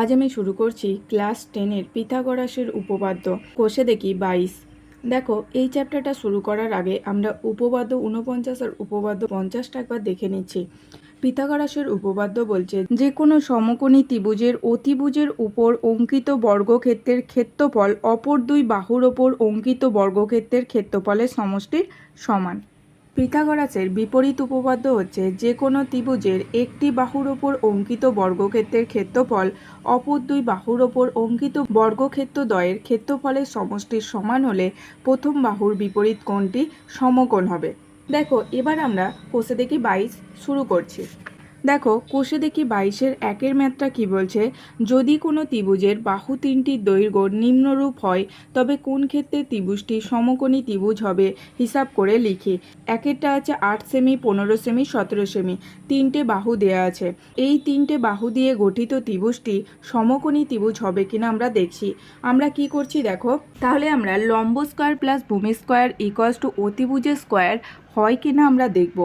আজ আমি শুরু করছি ক্লাস টেনের পিথাগোরাসের উপপাদ্য, কোষে দেখি বাইশ। দেখো, এই চ্যাপ্টারটা শুরু করার আগে আমরা উপপাদ্য উনপঞ্চাশ আর উপপাদ্য পঞ্চাশটা একবার দেখে নিচ্ছি। পিথাগোরাসের উপপাদ্য বলছে যে কোনো সমকোণী ত্রিভুজের অতিভুজের উপর অঙ্কিত বর্গক্ষেত্রের ক্ষেত্রফল, অপর দুই বাহুর ওপর অঙ্কিত বর্গক্ষেত্রের ক্ষেত্রফলের সমষ্টির সমান। পিথাগোরাসের বিপরীত উপপাদ্য হচ্ছে যে কোনো ত্রিভুজের একটি বাহুর ওপর অঙ্কিত বর্গক্ষেত্রের ক্ষেত্রফল অপর দুই বাহুর ওপর অঙ্কিত বর্গক্ষেত্র দ্বয়ের ক্ষেত্রফলের সমষ্টির সমান হলে প্রথম বাহুর বিপরীত কোণটি সমকোণ হবে। দেখো, এবার আমরা কোষে দেখি বাইশ শুরু করছি। দেখো, কোষে দেখি বাইশের একের ম্যাথটা কি বলছে? যদি কোনো ত্রিভুজের বাহু তিনটির দৈর্ঘ্য নিম্নরূপ হয়, তবে কোন ক্ষেত্রে ত্রিভুজটি সমকোণী ত্রিভুজ হবে হিসাব করে লিখি। একেরটা আছে আট সেমি, পনেরো সেমি, সতেরো সেমি। তিনটে বাহু দেয়া আছে। এই তিনটে বাহু দিয়ে গঠিত ত্রিভুজটি সমকোণী ত্রিভুজ হবে কিনা আমরা দেখছি। আমরা কি করছি দেখো? তাহলে আমরা লম্ব স্কোয়ার প্লাস ভূমি স্কোয়ার ইকুয়ালস টু অতিভুজের স্কোয়ার হয় কিনা আমরা দেখব।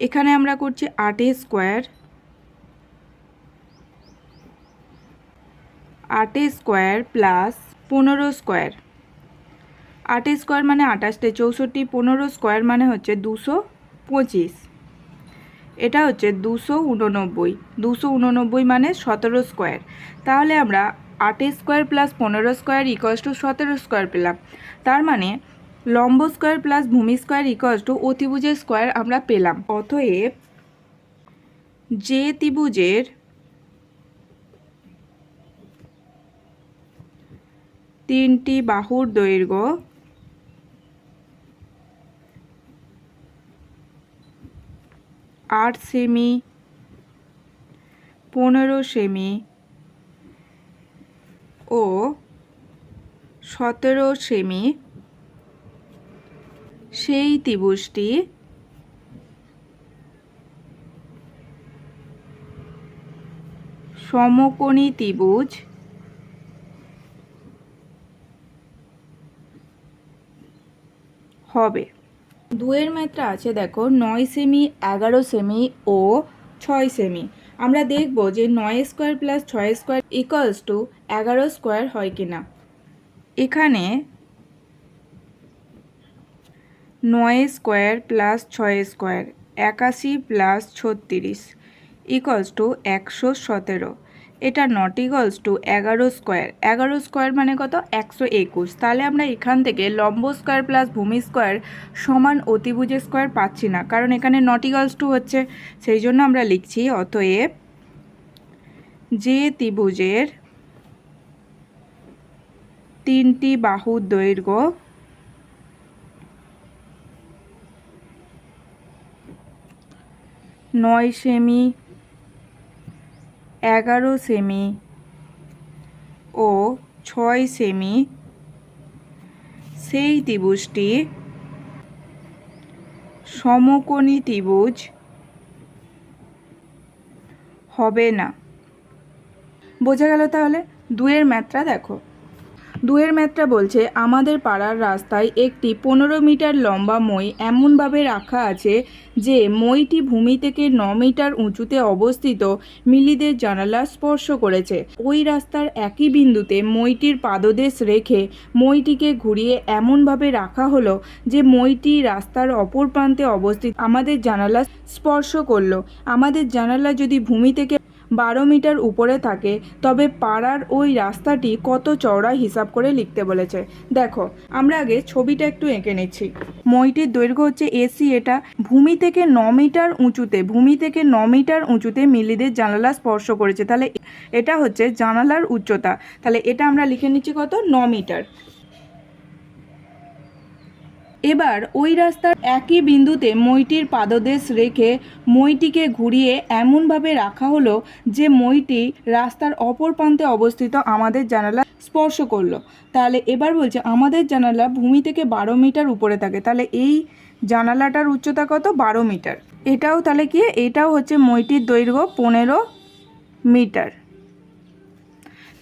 এখানে আমরা করছি আটে স্কোয়ার। আটে স্কোয়ার প্লাস পনেরো স্কোয়ার। আটে স্কোয়ার মানে আঠাশটে চৌষট্টি পনেরো স্কোয়ার মানে হচ্ছে দুশো পঁচিশ। এটা হচ্ছে দুশো উননব্বই। দুশো উননব্বই মানে সতেরো স্কোয়ার। তাহলে আমরা আটে স্কোয়ার প্লাস পনেরো স্কোয়ার ইকোয়াস টু সতেরো স্কোয়ার পেলাম। তার মানে লম্ব স্কোয়ার প্লাস ভূমি স্কোয়ার ইকোয়াস টু অতিভুজের স্কোয়ার আমরা পেলাম। অতএব যে ত্রিভুজের তিনটি বাহুর দৈর্ঘ্য আট সেমি, পনেরো সেমি ও সতেরো সেমি সেই ত্রিভুজটি সমকোণী ত্রিভুজ হবে। দুয়ের মাত্রা আছে, দেখো, নয় সেমি এগারো সেমি ও ছয় সেমি আমরা দেখব যে নয় স্কোয়ার প্লাস ছয় স্কোয়ার ইকুয়ালস টু এগারো স্কোয়ার হয় কিনা। এখানে নয় স্কোয়ার প্লাস ছয় স্কোয়ার, একাশি প্লাস ছত্রিশ ইকলস টু একশো সতেরো। এটা নট ইকলস টু এগারো স্কোয়ার। এগারো স্কোয়ার মানে কত? একশো একুশ। তাহলে আমরা এখান থেকে লম্ব স্কোয়ার প্লাস ভূমি স্কোয়ার সমান অতিভুজের স্কোয়ার পাচ্ছি না, কারণ এখানে নট ইকলস টু হচ্ছে। সেই জন্য আমরা লিখছি, অতএব যে ত্রিভুজের তিনটি বাহুর দৈর্ঘ্য নয় সেমি, এগারো সেমি ও ছয় সেমি। সেই ত্রিভুজটি সমকোণী ত্রিভুজ হবে না। বোঝা গেল তাহলে? দুয়ের মাত্রা দেখো। দুয়ের ম্যাথটা বলছে, আমাদের পাড়ার রাস্তায় একটি পনেরো মিটার লম্বা মই এমনভাবে রাখা আছে যে মইটি ভূমি থেকে ন মিটার উঁচুতে অবস্থিত মিলিদের জানালা স্পর্শ করেছে। ওই রাস্তার একই বিন্দুতে মইটির পাদদেশ রেখে মইটিকে ঘুরিয়ে এমনভাবে রাখা হলো যে মইটি রাস্তার অপর প্রান্তে অবস্থিত। আমাদের জানালা স্পর্শ করল। আমাদের জানালা যদি ভূমি থেকে বারো মিটার উপরে থাকে, তবে পাড়ার ওই রাস্তাটি কত চওড়া হিসাব করে লিখতে বলেছে। দেখো, আমরা আগে ছবিটা একটু এঁকে নিচ্ছি। মইটির দৈর্ঘ্য হচ্ছে এসি, এটা ভূমি থেকে ন মিটার উঁচুতে, ভূমি থেকে ন মিটার উঁচুতে মিলিদের জানালা স্পর্শ করেছে। তাহলে এটা হচ্ছে জানালার উচ্চতা। তাহলে এটা আমরা লিখে নিচ্ছি কত? ন মিটার। এবার ওই রাস্তার একই বিন্দুতে মইটির পাদদেশ রেখে মইটিকে ঘুরিয়ে এমনভাবে রাখা হলো যে মইটি রাস্তার অপর প্রান্তে অবস্থিত আমাদের জানালা স্পর্শ করল। তাহলে এবার বলছে, আমাদের জানালা ভূমি থেকে বারো মিটার উপরে থাকে। তাহলে এই জানালাটার উচ্চতা কত? বারো মিটার। এটাও তাহলে কি? এটাও হচ্ছে মইটির দৈর্ঘ্য পনেরো মিটার।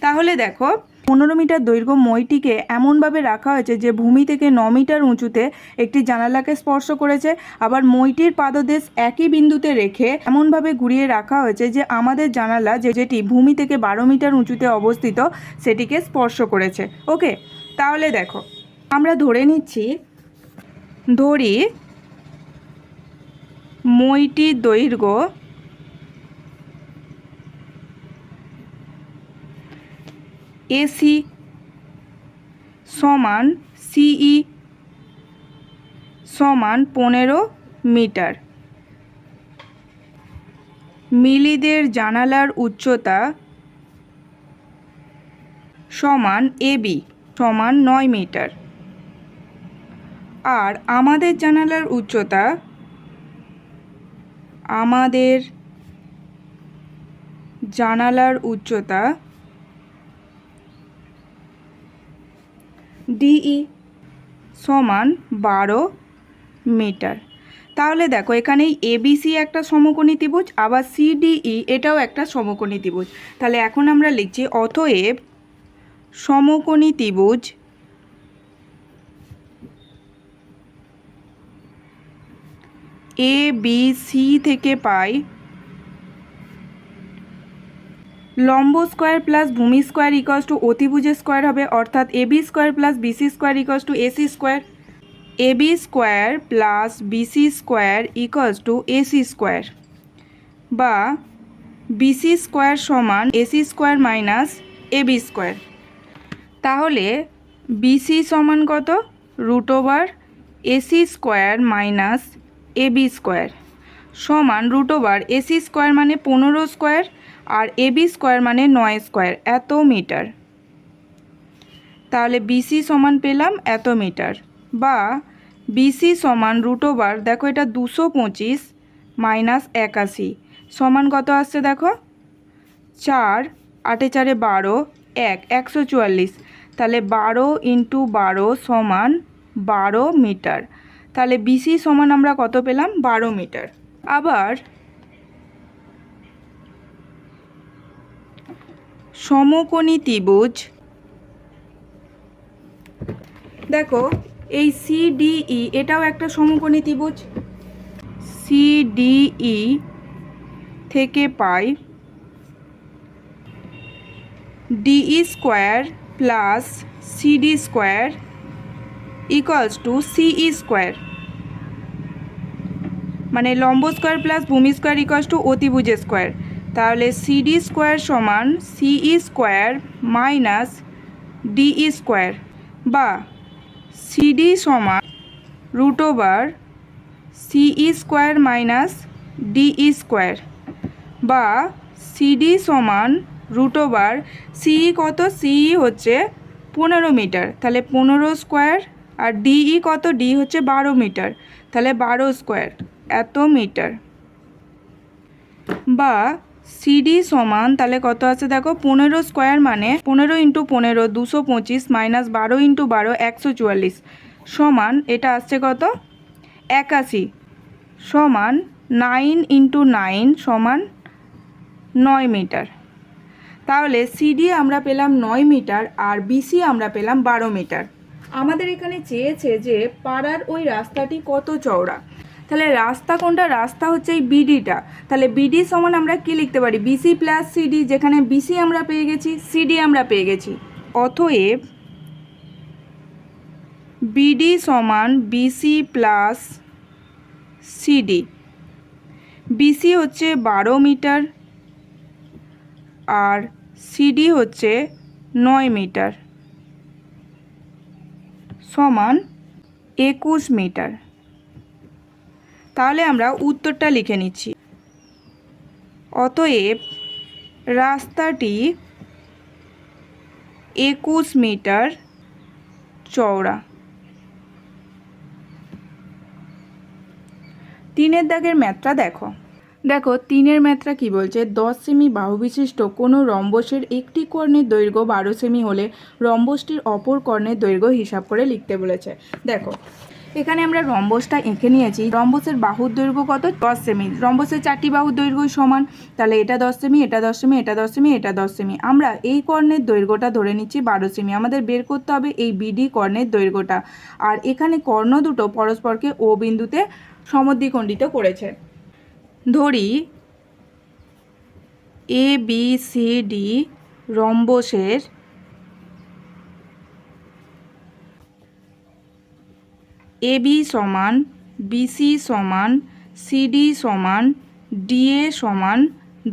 তাহলে দেখো পনেরো মিটার দৈর্ঘ্য মইটিকে এমনভাবে রাখা হয়েছে যে ভূমি থেকে ন মিটার উঁচুতে একটি জানালাকে স্পর্শ করেছে। আবার মইটির পাদদেশ একই বিন্দুতে রেখে এমনভাবে ঘুরিয়ে রাখা হয়েছে যে আমাদের জানালা যে যেটি ভূমি থেকে বারো মিটার উঁচুতে অবস্থিত সেটিকে স্পর্শ করেছে। ওকে, তাহলে দেখো, আমরা ধরে নিচ্ছি, ধরি মইটির দৈর্ঘ্য এসি সমান সিই সমান পনেরো মিটার। মিলিদের জানালার উচ্চতা সমান এবি সমান নয় মিটার। আর আমাদের জানালার উচ্চতা আমাদের জানালার উচ্চতা ডিই সমান বারো মিটার। তাহলে দেখো এখানে এবিসি একটা সমকোণী ত্রিভুজ, আবার সিডিই এটাও একটা সমকোণী ত্রিভুজ। তাহলে এখন আমরা লিখছি, অতএব সমকোণী ত্রিভুজ এ বি সি থেকে পাই লম্ব স্কোয়ার প্লাস ভূমি স্কোয়ার ইকস টু অতিভুজের স্কোয়ার হবে, অর্থাৎ A B square plus BC square equals to AC square. A B square plus BC square equals to AC square. বা বিসি স্কোয়ার সমান AC square minus A B square. তাহলে BC সমান কত? Root over AC square minus A B square. সমান root over AC square মানে পনেরো square আর A B square মানে নয় স্কোয়ার, এত মিটার। তাহলে বিসি সমান পেলাম এত মিটার। বা বিসি সমান রুট ওভার, দেখো এটা দুশো পঁচিশ মাইনাস একাশি, সমান কত আসছে দেখো? চার, আটে চারে বারো, এক, একশো চুয়াল্লিশ। তাহলে বারো ইন্টু বারো সমান বারো মিটার। তাহলে বিসি সমান আমরা কত পেলাম? বারো মিটার। আবার সমকোণী ত্রিভুজ। দেখো, এই সিডিই এটাও একটা সমকোণী ত্রিভুজ। সিডিই থেকে পাই DE square plus CD square equals to CE square মানে লম্ব স্কোয়ার প্লাস ভূমি স্কোয়ার ইকুয়ালস টু অতিভুজ স্কোয়ার তাহলে সিডি স্কোয়ার সমান CE square minus DE square বা সিডি সমান root over CE square minus DE square বা সিডি সমান রুট ওভার সিই কত সিই হচ্ছে পনেরো মিটার তাহলে পনেরো স্কোয়ার আর ডিই কত? ডি হচ্ছে বারো মিটার তাহলে বারো স্কোয়ার এত মিটার বা সিডি সমান, তাহলে কত আছে দেখো? পনেরো স্কোয়ার মানে পনেরো ইন্টু পনেরো, দুশো পঁচিশ মাইনাস বারো ইন্টু বারো, একশো চুয়াল্লিশ। সমান, এটা আসছে কত? একাশি। সমান নাইন ইন্টু নাইন সমান নয় মিটার। তাহলে সিডি আমরা পেলাম নয় মিটার আর বিসি আমরা পেলাম বারো মিটার। আমাদের এখানে চেয়েছে যে পাড়ার ওই রাস্তাটি কত চওড়া? তাহলে রাস্তা কোনটা? রাস্তা হচ্ছে এই বিডিটা তাহলে বিডি সমান আমরা কি লিখতে পারি? বিসি প্লাস সিডি যেখানে বিসি আমরা পেয়ে গেছি সিডি আমরা পেয়ে গেছি। অতএব বিডি সমান বিসি প্লাস সিডি বিসি হচ্ছে বারো মিটার আর সিডি হচ্ছে নয় মিটার সমান একুশ মিটার। তাহলে আমরা উত্তরটা লিখে নিচ্ছি। অতএব রাস্তাটি একুশ মিটার চওড়া। তিনের দাগের ম্যাথটা দেখো। দেখো, তিনের ম্যাথটা কি বলছে? দশ সেমি বাহু বিশিষ্ট কোনো রম্বসের একটি কর্ণের দৈর্ঘ্য বারো সেমি হলে রম্বসটির অপর কর্ণের দৈর্ঘ্য হিসাব করে লিখতে বলেছে। দেখো এখানে আমরা রম্বসটা এঁকে নিয়েছি। রম্বসের বাহুর দৈর্ঘ্য কত? দশ সেমি। রম্বসের চারটি বাহুর দৈর্ঘ্য সমান। তাহলে এটা দশ সেমি, এটা দশ সেমি, এটা দশ সেমি, এটা দশ সেমি। আমরা এই কর্ণের দৈর্ঘ্যটা ধরে নিচ্ছি বারো সেমি। আমাদের বের করতে হবে এই বিডি কর্ণের দৈর্ঘ্যটা। আর এখানে কর্ণ দুটো পরস্পরকে ও বিন্দুতে সমদ্বিখণ্ডিত করেছে। ধরি এ বি সি ডি রম্বসের এবি সমান বিসি সমান সিডি সমান ডিএ সমান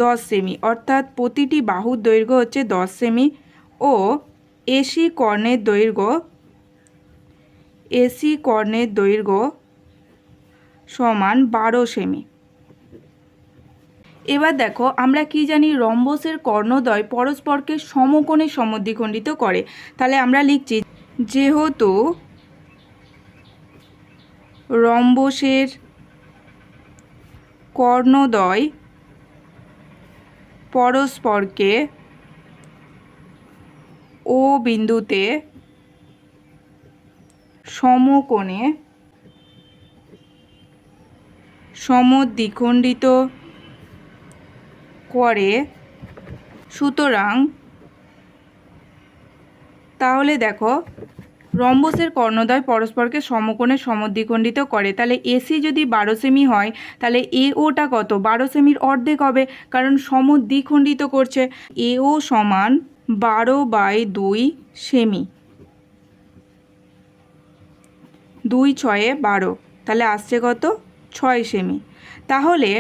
দশ সেমি। অর্থাৎ প্রতিটি বাহুর দৈর্ঘ্য হচ্ছে দশ সেমি ও এসি কর্ণের দৈর্ঘ্য এসি কর্ণের দৈর্ঘ্য সমান বারো সেমি। এবার দেখো, আমরা কি জানি রম্বসের কর্ণদ্বয় পরস্পরকে সমকোণে সমদ্বিখণ্ডিত করে। তাহলে আমরা লিখছি, যেহেতু রম্বসের কর্ণদ্বয় পরস্পরকে ও বিন্দুতে সমকোণে সমদ্বিখণ্ডিত করে। সুতরাং তাহলে দেখো রম্বসের কর্ণদ্বয় পরস্পরকে সমকোণে সমদ্বিখণ্ডিত করে। তাহলে এসি যদি বারো সেমি হয়, তাহলে এ ওটা কত? বারো সেমির অর্ধেক হবে, কারণ সমদ্বিখণ্ডিত করছে। এ ও সমান বারো বাই দুই সেমি। দুই ছয়ে বারো, তাহলে আসছে কত? ছয় সেমি। তাহলে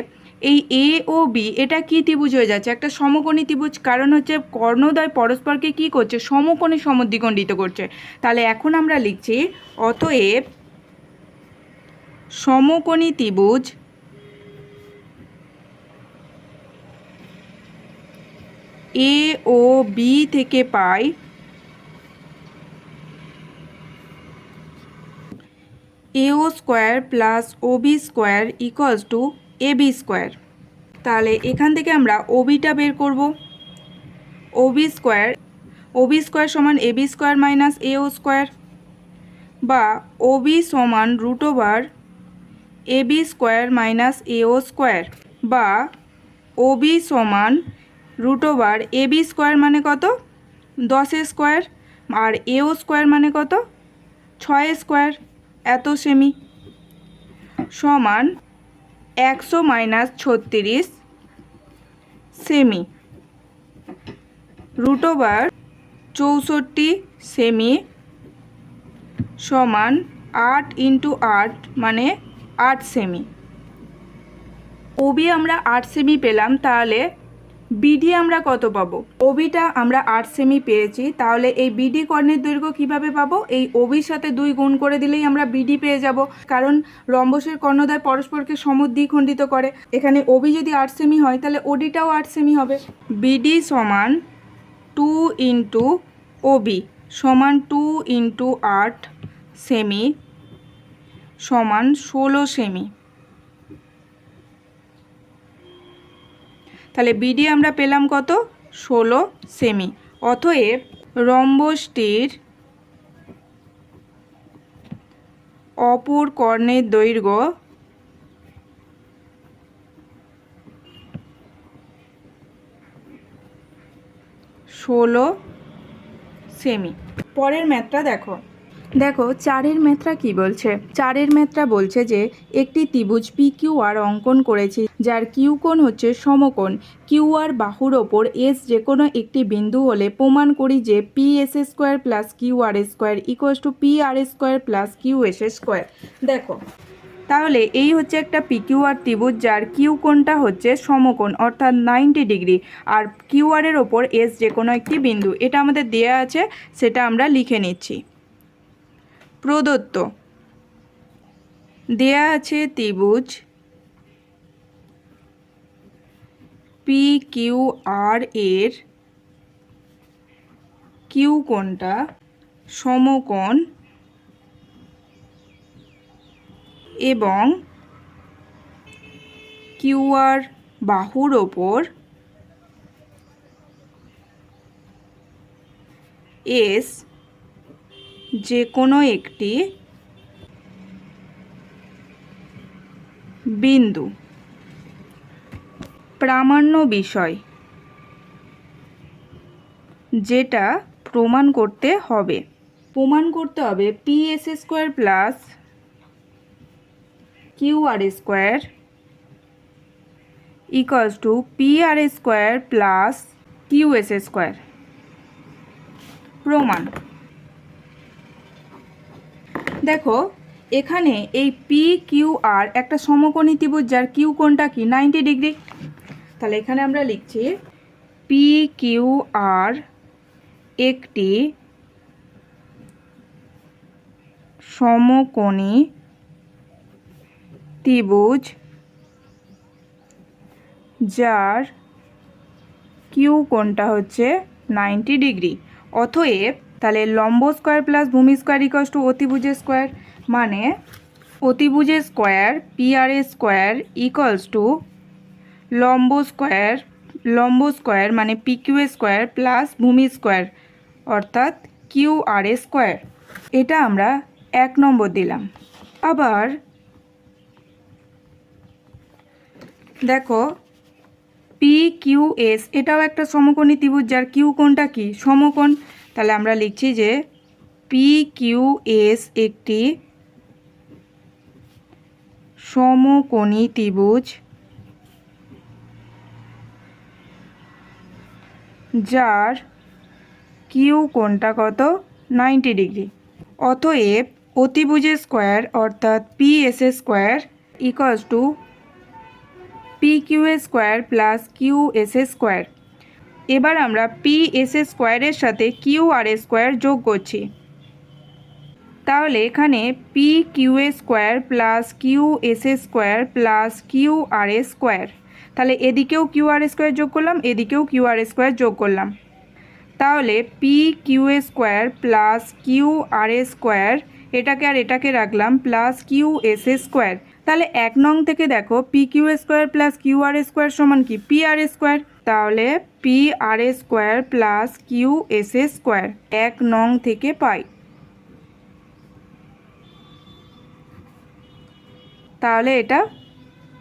এই এ ও বি এটা কি ত্রিভুজ হয়ে যাচ্ছে? একটা সমকোণী ত্রিভুজ, কারণ হচ্ছে কর্ণদ্বয় পরস্পরকে কি করছে? সমকোণে সমদ্বিখণ্ডিত করছে। তাহলে এখন আমরা লিখছি, অতএব সমকোণী ত্রিভুজ এ ও বি থেকে পাই AO square plus O B square equals to AB square. তাহলে এখান থেকে আমরা ওবিটা বের করব। ওবি স্কোয়ার ওবি স্কোয়ার সমান AB square minus AO square বা ওবি সমান root over AB square minus AO square বা ওবি সমান রুট ওভার এবি স্কোয়ার মানে কত? দশ স্কোয়ার আর এও স্কোয়ার মানে কত? ছয় স্কোয়ার, এত সেমি। সমান একশো মাইনাস ছত্রিশ সেমি রুট ওভার চৌষট্টি সেমি সমান আট ইন্টু আট মানে আট সেমি ওবি আমরা আট সেমি পেলাম, তাহলে বিডি আমরা কত পাবো? ওবিটা আমরা আট সেমি পেয়েছি, তাহলে এই বিডি কর্ণের দৈর্ঘ্য কীভাবে পাবো? এই ওবির সাথে দুই গুণ করে দিলেই আমরা বিডি পেয়ে যাব, কারণ রম্বসের কর্ণদ্বয় পরস্পরকে সমদ্বিখণ্ডিত করে। এখানে ওবি যদি আট সেমি হয়, তাহলে ওডিটাও আট সেমি হবে। বিডি সমান টু ইন্টু ওবি সমান টু ইন্টু আট সেমি সমান ষোলো সেমি তাহলে বিডি আমরা পেলাম কত? ষোলো সেমি অতএব রম্বসটির অপর কর্ণের দৈর্ঘ্য ষোলো সেমি পরের ম্যাথটা দেখো। দেখো, চারের ম্যাথটা কি বলছে? চারের মেত্রা বলছে যে, একটি ত্রিভুজ পি কিউ আর অঙ্কন করেছি, যার কিউ কোণ হচ্ছে সমকোণ। কিউ আর বাহুর ওপর এস যে কোনো একটি বিন্দু হলে প্রমাণ করি যে P S square plus Q R square equals to P R square plus Q S square. দেখো, তাহলে এই হচ্ছে একটা পিকিউআর ত্রিভুজ যার কিউ কোণটা হচ্ছে সমকোণ, অর্থাৎ নাইনটি ডিগ্রি। আর কিউআরের ওপর এস যে কোনো একটি বিন্দু। এটা আমাদের দেয়া আছে, সেটা আমরা লিখে নিচ্ছি। প্রদত্ত। দেয়া আছে ত্রিভুজ পি কিউ আর এর কিউ কোণটা, সমকোণ এবং কিউআর বাহুর ওপর এস যে কোনো একটি বিন্দু। প্রামাণ্য বিষয় যেটা প্রমাণ করতে হবে। প্রমাণ করতে হবে P S square plus Q R square equals to P R square plus Q S square প্রমাণ। দেখো, এখানে এই পি কিউ আর একটা সমকোণী ত্রিভুজ যার কিউ কোণটা কি? নাইনটি ডিগ্রি তাহলে এখানে আমরা লিখছি পি কিউ আর একটি সমকোণী ত্রিভুজ যার কিউ কোণটা হচ্ছে নাইনটি ডিগ্রি অতএব তাহলে লম্ব স্কোয়ার প্লাস ভূমি স্কোয়ার ইকস টু অতিভুজের স্কোয়ার মানে অতিভুজের square P R A square equals to লম্ব স্কোয়ার লম্ব স্কোয়ার মানে P Q A square plus ভূমি স্কোয়ার, অর্থাৎ কিউ আর এ স্কোয়ার। এটা আমরা এক নম্বর দিলাম। আবার দেখো পি কিউ এস এটাও একটা সমকোণী ত্রিভুজ, যার কিউ কোণটা কি? সমকোণ তাহলে আমরা লিখছি যে পি কিউ এস একটি সমকোণী ত্রিভুজ যার কিউ কোণটা কত? Ninety degree. অতএব অতিভুজের স্কোয়ার অর্থাৎ P S A square equals to P Q A square plus Q S A square. এবার আমরা পি এস এ স্কোয়ারের সাথে কিউ আর এ স্কোয়ার যোগ করছি। তাহলে এখানে P Q A square plus Q S A square plus Q R A square তাহলে এদিকেও কিউ আর স্কোয়ার যোগ করলাম, এদিকেও কিউ আর স্কোয়ার যোগ করলাম। তাহলে P Q A square plus Q R A square এটাকে আর এটাকে রাখলাম plus Q S A square তাহলে এক নং থেকে দেখো P Q square plus Q R square সমান কি? পি আর স্কোয়ার তাহলে P R A square plus Q S A square এক নং থেকে পাই। তাহলে এটা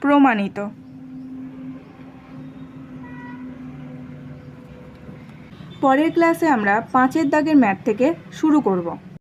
প্রমাণিত। পরের ক্লাসে আমরা পাঁচের দাগের ম্যাথ থেকে শুরু করব।